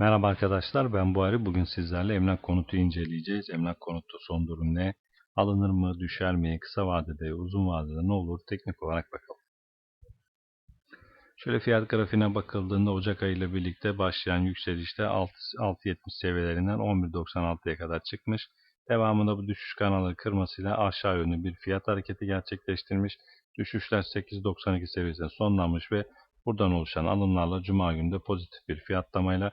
Merhaba arkadaşlar ben Buhari. Bugün sizlerle emlak konutu inceleyeceğiz. Emlak konutu son durum ne? Alınır mı, düşer mi, kısa vadede, uzun vadede ne olur? Teknik olarak bakalım. Şöyle fiyat grafiğine bakıldığında Ocak ayı ile birlikte başlayan yükselişte 6.70 seviyelerinden 11.96'ya kadar çıkmış. Devamında bu düşüş kanalı kırmasıyla aşağı yönlü bir fiyat hareketi gerçekleştirmiş. Düşüşler 8.92 seviyesinde sonlanmış ve buradan oluşan alımlarla Cuma günü pozitif bir fiyatlamayla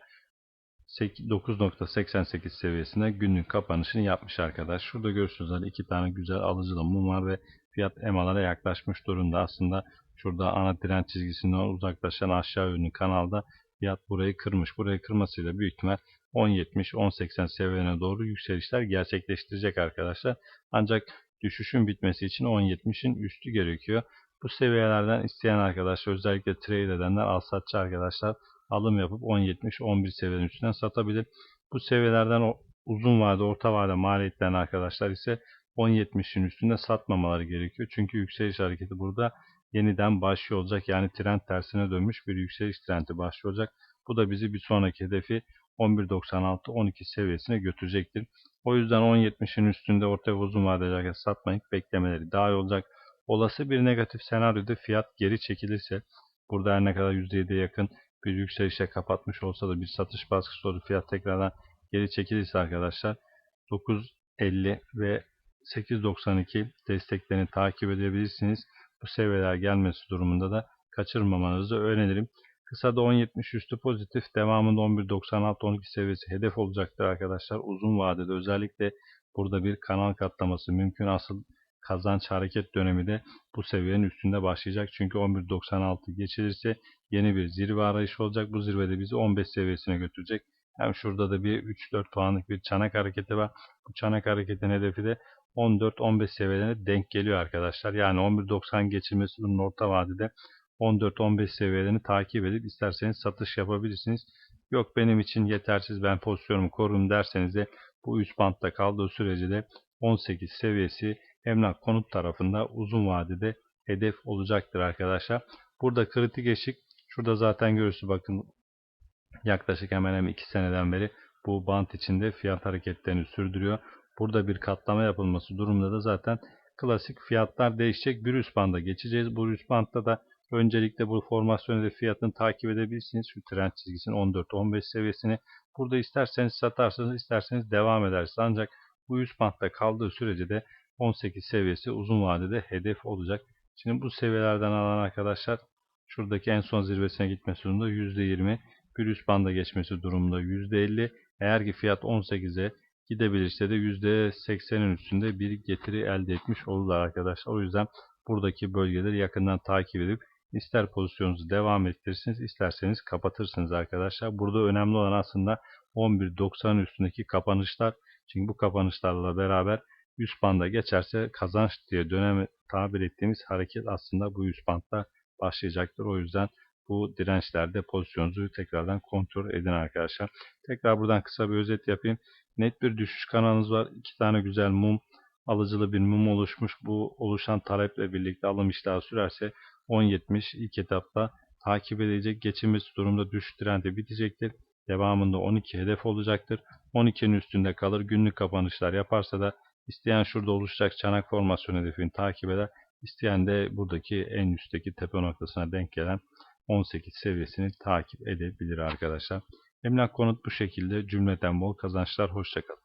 9.88 seviyesinde günlük kapanışını yapmış arkadaş. Şurada görüyorsunuz iki tane güzel alıcılı mum var ve fiyat emalara yaklaşmış durumda. Aslında şurada ana direnç çizgisinden uzaklaşan aşağı yönlü kanalda fiyat burayı kırmış. Burayı kırmasıyla büyük ihtimal 10.70-10.80 seviyelerine doğru yükselişler gerçekleştirecek arkadaşlar. Ancak düşüşün bitmesi için 10.70'in üstü gerekiyor. Bu seviyelerden isteyen arkadaşlar özellikle trade edenler al satçı arkadaşlar alım yapıp 10.70-11 seviyenin üstünden satabilir. Bu seviyelerden uzun vade, orta vade maliyetlerin arkadaşlar ise 10.70'in üstünde satmamaları gerekiyor. Çünkü yükseliş hareketi burada yeniden başlıyor olacak. Yani trend tersine dönmüş bir yükseliş trendi başlıyor olacak. Bu da bizi bir sonraki hedefi 11.96-12 seviyesine götürecektir. O yüzden 10.70'in üstünde orta ve uzun vadeli satmayıp beklemeleri daha iyi olacak. Olası bir negatif senaryoda fiyat geri çekilirse burada her ne kadar %7'ye yakın bir yükselişe kapatmış olsa da bir satış baskısı olur. Fiyat tekrardan geri çekilirse arkadaşlar 9.50 ve 8.92 desteklerini takip edebilirsiniz. Bu seviyeler gelmesi durumunda da kaçırmamanızı öneririm. Kısa da 10.70 üstü pozitif. Devamında 11.96-12 seviyesi hedef olacaktır arkadaşlar. Uzun vadede özellikle burada bir kanal katlaması mümkün. Asıl kazanç hareket dönemi de bu seviyenin üstünde başlayacak. Çünkü 11.96 geçilirse yeni bir zirve arayışı olacak. Bu zirvede bizi 15 seviyesine götürecek. Hem şurada da bir 3-4 puanlık bir çanak hareketi var. Bu çanak hareketin hedefi de 14-15 seviyelerine denk geliyor arkadaşlar. Yani 11.90 geçilmesi bunun orta vadede 14-15 seviyelerini takip edip isterseniz satış yapabilirsiniz. Yok benim için yetersiz ben pozisyonumu korurum derseniz de bu üst bantta kaldığı sürece de 18 seviyesi emlak konut tarafında uzun vadede hedef olacaktır arkadaşlar. Burada kritik eşik şurada zaten görürsünüz bakın yaklaşık hemen hemen 2 seneden beri bu bant içinde fiyat hareketlerini sürdürüyor. Burada bir katlama yapılması durumunda da zaten klasik fiyatlar değişecek. Bir üst banda geçeceğiz. Bu üst bantta da öncelikle bu formasyon hedefi fiyatını takip edebilirsiniz. Şu trend çizgisinin 14-15 seviyesini. Burada isterseniz satarsınız, isterseniz devam edersiniz. Ancak bu üst bantta kaldığı sürece de 18 seviyesi uzun vadede hedef olacak. Şimdi bu seviyelerden alan arkadaşlar şuradaki en son zirvesine gitmesi durumunda %20, bir üst banda geçmesi durumunda %50. Eğer ki fiyat 18'e gidebilirse de %80'in üstünde bir getiri elde etmiş olurlar arkadaşlar. O yüzden buradaki bölgeleri yakından takip edip ister pozisyonunuzu devam ettirirsiniz isterseniz kapatırsınız arkadaşlar. Burada önemli olan aslında 11.90 üstündeki kapanışlar. Çünkü bu kapanışlarla beraber üst banda geçerse kazanç diye dönem tabir ettiğimiz hareket aslında bu üst bandda başlayacaktır. O yüzden bu dirençlerde pozisyonunuzu tekrardan kontrol edin arkadaşlar. Tekrar buradan kısa bir özet yapayım. Net bir düşüş kanalınız var. İki tane güzel mum alıcılı bir mum oluşmuş. Bu oluşan taleple birlikte alım iştahı sürerse 10.70 ilk etapta takip edecek. Geçilmesi durumda düşüş trendi bitecektir. Devamında 12 hedef olacaktır. 12'nin üstünde kalır. Günlük kapanışlar yaparsa da isteyen şurada oluşacak çanak formasyon hedefini takip eder. İsteyen de buradaki en üstteki tepe noktasına denk gelen 18 seviyesini takip edebilir arkadaşlar. Emlak konut bu şekilde cümleten bol kazançlar. Hoşçakalın.